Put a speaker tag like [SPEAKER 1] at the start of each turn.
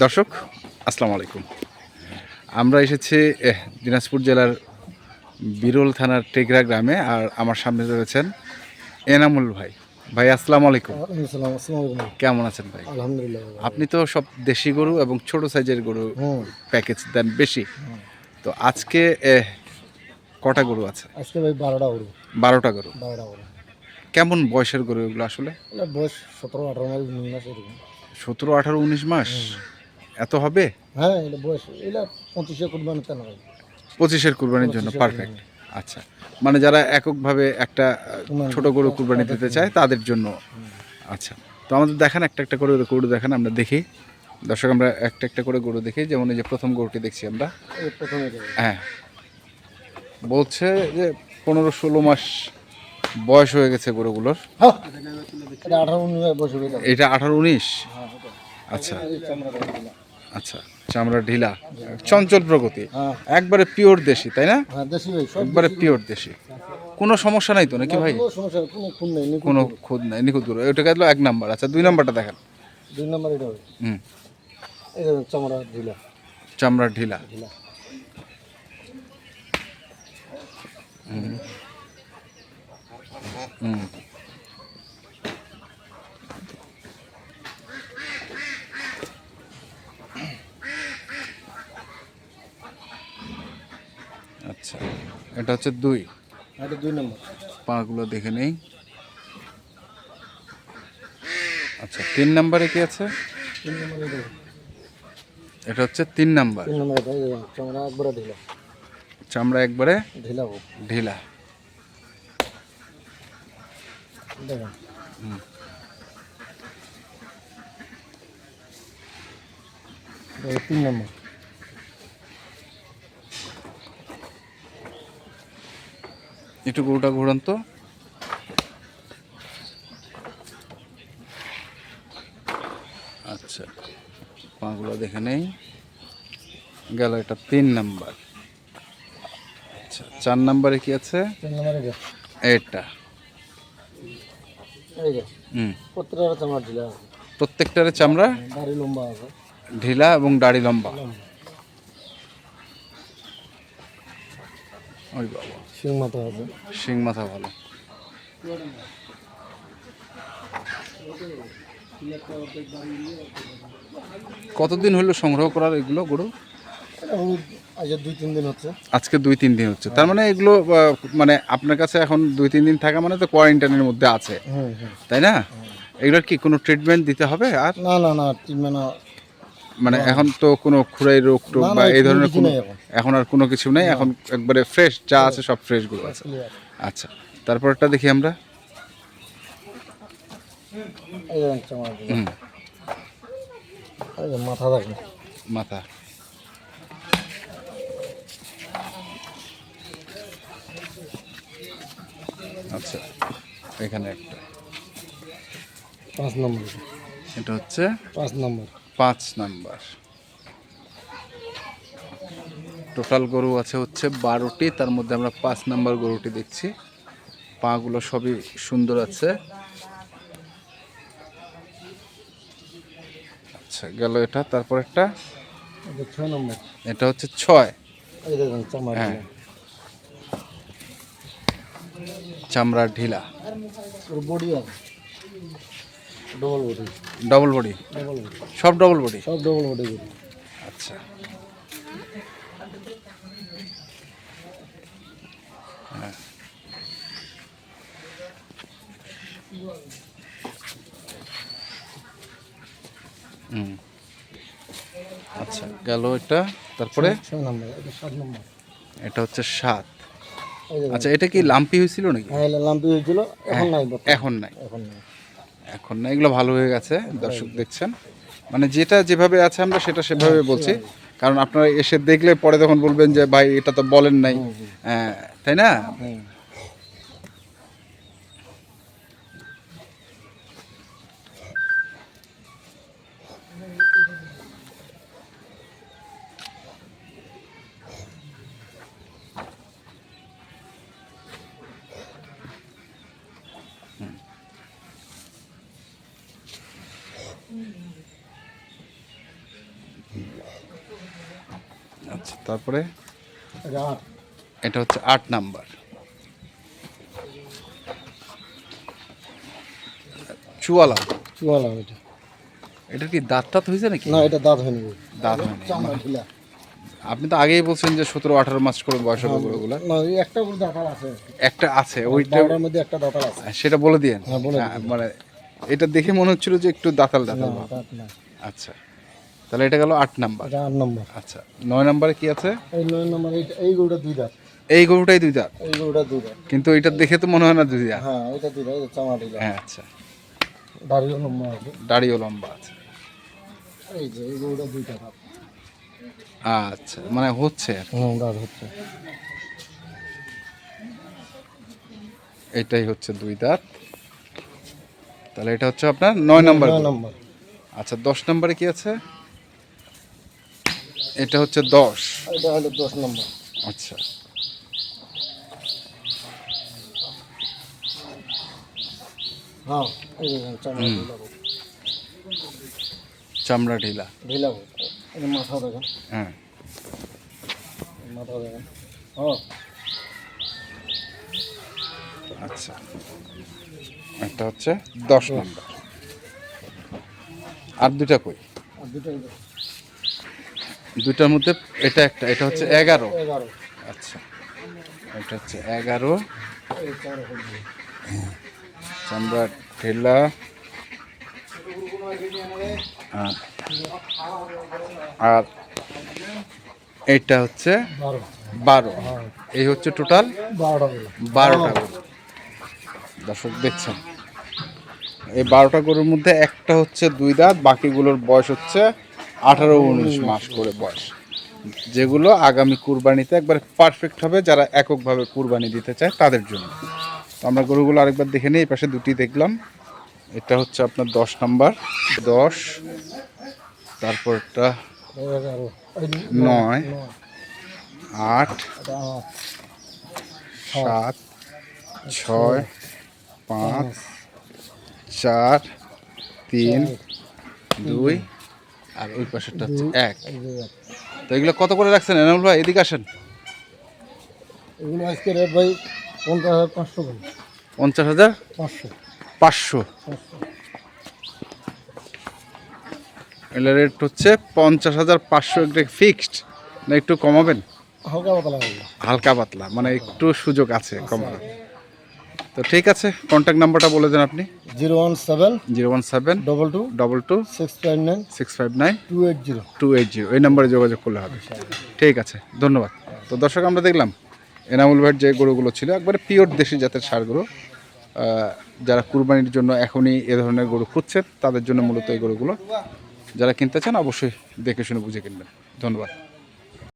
[SPEAKER 1] দর্শক আসসালামু আলাইকুম। আমরা এসেছি দিনাজপুর জেলার বিরল থানার টেগরা গ্রামে আর আমার সামনে রয়েছেন এনামুল ভাই। ভাই আসসালামু আলাইকুম। কেমন আছেন ভাই?
[SPEAKER 2] আলহামদুলিল্লাহ
[SPEAKER 1] আপনি তো সব দেশি গরু এবং ছোট সাইজের গরু প্যাকেজ দেন বেশি। তো আজকে কটা গরু আছে?
[SPEAKER 2] আজকে ভাই বারোটা গরু।
[SPEAKER 1] বারোটা গরু।
[SPEAKER 2] বারোটা গরু।
[SPEAKER 1] কেমন বয়সের গরু এগুলো আসলে?
[SPEAKER 2] বয়স সতেরো আঠারো মাস
[SPEAKER 1] সতেরো আঠারো উনিশ মাস? এত হবে?
[SPEAKER 2] হ্যাঁ এটা বয়স এগুলো পঁচিশে কুরবানি তেন ভাই
[SPEAKER 1] পঁচিশের কুরবানির জন্য পারফেক্ট আচ্ছা। মানে যারা এককভাবে একটা ছোট গরু কুরবানি দিতে চায় তাদের জন্য। আচ্ছা। তো আমাদের দেখান একটা একটা করে গরু দেখান আমরা দেখি। দর্শক আমরা একটা একটা করে গরু দেখি। যেমন এই যে প্রথম গরুটি দেখছি আমরা। হ্যাঁ। বলছে যে পনেরো ষোলো মাস বয়স হয়ে গেছে গরুগুলোর।
[SPEAKER 2] এটা আঠারো উনিশ হয়ে
[SPEAKER 1] এটা
[SPEAKER 2] এটা।
[SPEAKER 1] আচ্ছা। আচ্ছা চামড়া ঢিলা চঞ্চল প্রগতি।
[SPEAKER 2] হ্যাঁ।
[SPEAKER 1] একবারে পিওর দেশি তাই না?
[SPEAKER 2] হ্যাঁ
[SPEAKER 1] একবারে পিওর দেশি। কোনো সমস্যা নাই তো নাকি ভাই?
[SPEAKER 2] কোনো সমস্যা নেই, কোনো খুন নেই নিখুঁত।
[SPEAKER 1] গরু ওইটা গেল এক নাম্বার। আচ্ছা দুই নাম্বারটা দেখেন।
[SPEAKER 2] দুই নম্বর এটা
[SPEAKER 1] হুম।
[SPEAKER 2] চামড়া ঢিলা।
[SPEAKER 1] চামড়ার ঢিলা।
[SPEAKER 2] ঢিলা।
[SPEAKER 1] হুম। আচ্ছা এটা হচ্ছে দুই।
[SPEAKER 2] এটা দুই নম্বর।
[SPEAKER 1] পাগুলো দেখে নেই। আচ্ছা তিন নাম্বারে কি আছে?
[SPEAKER 2] এটা।
[SPEAKER 1] হচ্ছে তিন নাম্বার।
[SPEAKER 2] চামড়া একবারে ঢিলা।
[SPEAKER 1] চামড়া একবারে
[SPEAKER 2] ঢিলা তিন নম্বর।
[SPEAKER 1] একটু গরুটা ঘোরান তো। আচ্ছা পাগুলো দেখে নেই। গেল এটা তিন নাম্বার। আচ্ছা চার নাম্বারে কি আছে?
[SPEAKER 2] এটা।
[SPEAKER 1] প্রত্যেকটার চামড়া
[SPEAKER 2] লম্বা
[SPEAKER 1] ঢিলা এবং দাড়ি লম্বা। ওই বাবা
[SPEAKER 2] শিং মাথা আছে।
[SPEAKER 1] শিং মাথা ভালো কতদিন হলো সংগ্রহ করার এগুলো গরু?
[SPEAKER 2] দুই তিন দিন হচ্ছে।
[SPEAKER 1] আজকে দুই তিন দিন হচ্ছে। তার মানে এগুলো মানে আপনার কাছে এখন দুই তিন দিন থাকা মানে তো কোয়ারেন্টাইনের মধ্যে আছে।
[SPEAKER 2] হুম হুম
[SPEAKER 1] তাই না? এগুলোর কি কোনো ট্রিটমেন্ট দিতে হবে আর?
[SPEAKER 2] না না না ট্রিটমেন্ট
[SPEAKER 1] মানে এখন তো কোনো খুরাই রোগ টোগ বা এই ধরনের কোনো
[SPEAKER 2] এখন।
[SPEAKER 1] আর কোনো কিছু নেই। এখন একবারে ফ্রেশ যা আছে সব ফ্রেশগুলো আছে। আচ্ছা তারপরটা দেখি আমরা।
[SPEAKER 2] মাথা।
[SPEAKER 1] আচ্ছা এখানে একটা।
[SPEAKER 2] পাঁচ নম্বর। এটা
[SPEAKER 1] হচ্ছে
[SPEAKER 2] পাঁচ নম্বর।
[SPEAKER 1] পাঁচ নাম্বার। টোটাল গরু আছে হচ্ছে বারোটি তার মধ্যে আমরা পাঁচ নাম্বার গরুটি দেখছি। পাগুলো সবই সুন্দর আছে। আচ্ছা গেল এটা তারপর একটা? এটা হচ্ছে ছয়। হ্যাঁ। চামড়ার ঢিলা।
[SPEAKER 2] Double body
[SPEAKER 1] double body
[SPEAKER 2] double body
[SPEAKER 1] সব ডবল বডি
[SPEAKER 2] সব ডবল বডি
[SPEAKER 1] আচ্ছা। হ্যাঁ। হুম। আচ্ছা গেল এটা তারপরে?
[SPEAKER 2] এটা
[SPEAKER 1] হচ্ছে সাত। আচ্ছা এটা কি লাম্পি হয়েছিল নাকি?
[SPEAKER 2] হ্যাঁ লাম্পি হয়েছিল এখন নাই
[SPEAKER 1] এখন নাই।
[SPEAKER 2] এখন নাই।
[SPEAKER 1] এখন না এগুলো ভালো হয়ে গেছে দর্শক দেখছেন। মানে যেটা যেভাবে আছে আমরা সেটা সেভাবে বলছি। কারণ আপনারা এসে দেখলে পরে তখন বলবেন যে ভাই এটা তো বলেন নাই। হ্যাঁ, তাই না? আচ্ছা তারপরে?
[SPEAKER 2] এটা
[SPEAKER 1] হচ্ছে আট নাম্বার। চুয়ালা।
[SPEAKER 2] চুয়ালা এটা।
[SPEAKER 1] এটা কি দাঁত টাত হয়েছে নাকি?
[SPEAKER 2] না এটা দাঁত হয়নি।
[SPEAKER 1] দাঁত হয়নি
[SPEAKER 2] মানে
[SPEAKER 1] আপনি তো আগেই বলছেন যে সতেরো আঠারো মাস করে বয়স হবে
[SPEAKER 2] ওগুলো একটা আছে।
[SPEAKER 1] একটা আছে
[SPEAKER 2] ওইটার মধ্যে একটা দাঁতাল আছে।
[SPEAKER 1] সেটা বলে দিয়েন।
[SPEAKER 2] হ্যাঁ,
[SPEAKER 1] হ্যাঁ, মানে এটা দেখে মনে হচ্ছিল যে একটু দাঁতাল দাঁতাল ভাব। আচ্ছা তাহলে এটা গেল আট নাম্বার।
[SPEAKER 2] আট নম্বর।
[SPEAKER 1] আচ্ছা নয় নাম্বারে কি আছে?
[SPEAKER 2] এই নয় নম্বর এই গরুটা দুই দাঁত।
[SPEAKER 1] এই গরুটাই দুই দাঁত?
[SPEAKER 2] এই গরুটা দুই দাঁত।
[SPEAKER 1] কিন্তু এটা দেখে তো মনে হয় না দুই দাঁত।
[SPEAKER 2] হ্যাঁ এটা দুই দাঁত এটা চামড়া ঢিলা
[SPEAKER 1] হ্যাঁ আচ্ছা।
[SPEAKER 2] দাড়িও লম্বা আছে।
[SPEAKER 1] দাড়িও লম্বা আছে।
[SPEAKER 2] এই যে এই গরুটা দুইটা দাঁত।
[SPEAKER 1] আচ্ছা মানে হচ্ছে আর।
[SPEAKER 2] হুম দাঁত হচ্ছে।
[SPEAKER 1] এটাই হচ্ছে দুই দাঁত। তাহলে এটা হচ্ছে আপনার নয় নাম্বার।
[SPEAKER 2] নম্বর।
[SPEAKER 1] আচ্ছা দশ নম্বরে কি আছে? এটা হচ্ছে দশ।
[SPEAKER 2] এটা হলো দশ নম্বর।
[SPEAKER 1] আচ্ছা।
[SPEAKER 2] হ্যাঁ চামড়া ঢিলা
[SPEAKER 1] ঢিলা।
[SPEAKER 2] মাথা দেখেন।
[SPEAKER 1] হ্যাঁ।
[SPEAKER 2] মাথা দেখেন। হ্যাঁ
[SPEAKER 1] আচ্ছা এটা হচ্ছে দশ নম্বর। আর দুটা কই? দুটার মধ্যে এটা একটা এটা হচ্ছে এগারো। আচ্ছা এটা হচ্ছে এগারো। চামড়া ঢেলা হ্যাঁ। আর এটা হচ্ছে
[SPEAKER 2] বারো।
[SPEAKER 1] এই হচ্ছে টোটাল
[SPEAKER 2] বারোটা
[SPEAKER 1] বারোটা দর্শক দেখছেন। এই বারোটা গরুর মধ্যে একটা হচ্ছে দুই দাঁত, বাকিগুলোর বয়স হচ্ছে আঠারো উনিশ মাস করে বয়স। যেগুলো আগামী কুরবানিতে একবার পারফেক্ট হবে, যারা এককভাবে কুরবানি দিতে চায় তাদের জন্য। তো আমরা গরুগুলো আরেকবার দেখে নিই, এই পাশে দুটি দেখলাম। এটা হচ্ছে আপনার দশ নাম্বার, দশ তারপরটা নয়, আট, সাত, ছয়, পাঁচ চার তিন দুই আর ওই পাশেরটা হচ্ছে এক। তো এগুলো কত করে রাখছেন এনামুল ভাই? এদিকে আসেন।
[SPEAKER 2] এগুলো আজকে রেট ভাই পঞ্চাশ হাজার পাঁচশো
[SPEAKER 1] পঞ্চাশ হাজার?
[SPEAKER 2] পাঁচশো।
[SPEAKER 1] পাঁচশো।
[SPEAKER 2] পাঁচশো।
[SPEAKER 1] এগুলো রেট হচ্ছে পঞ্চাশ হাজার পাঁচশো একটা ফিক্সড না একটু কমাবেন?
[SPEAKER 2] হালকা পাতলা
[SPEAKER 1] হালকা পাতলা মানে একটু সুযোগ আছে। কমানোর। তো ঠিক আছে কন্ট্যাক্ট নাম্বারটা বলে দেন আপনি।
[SPEAKER 2] Zero one seven
[SPEAKER 1] zero one seven
[SPEAKER 2] double two
[SPEAKER 1] double two
[SPEAKER 2] six five nine
[SPEAKER 1] six five nine
[SPEAKER 2] two eight zero
[SPEAKER 1] two eight zero এই নাম্বারে যোগাযোগ করলে হবে। ঠিক আছে ধন্যবাদ। তো দর্শক আমরা দেখলাম এনামুল ভাইয়ের যে গরুগুলো ছিল একবারে পিওর দেশি জাতের সারগুলো যারা কুরবানির জন্য এখনই এ ধরনের গরু খুঁজছেন তাদের জন্য মূলত এই গরুগুলো। যারা কিনতে চান অবশ্যই দেখে শুনে বুঝে কিনবেন। ধন্যবাদ।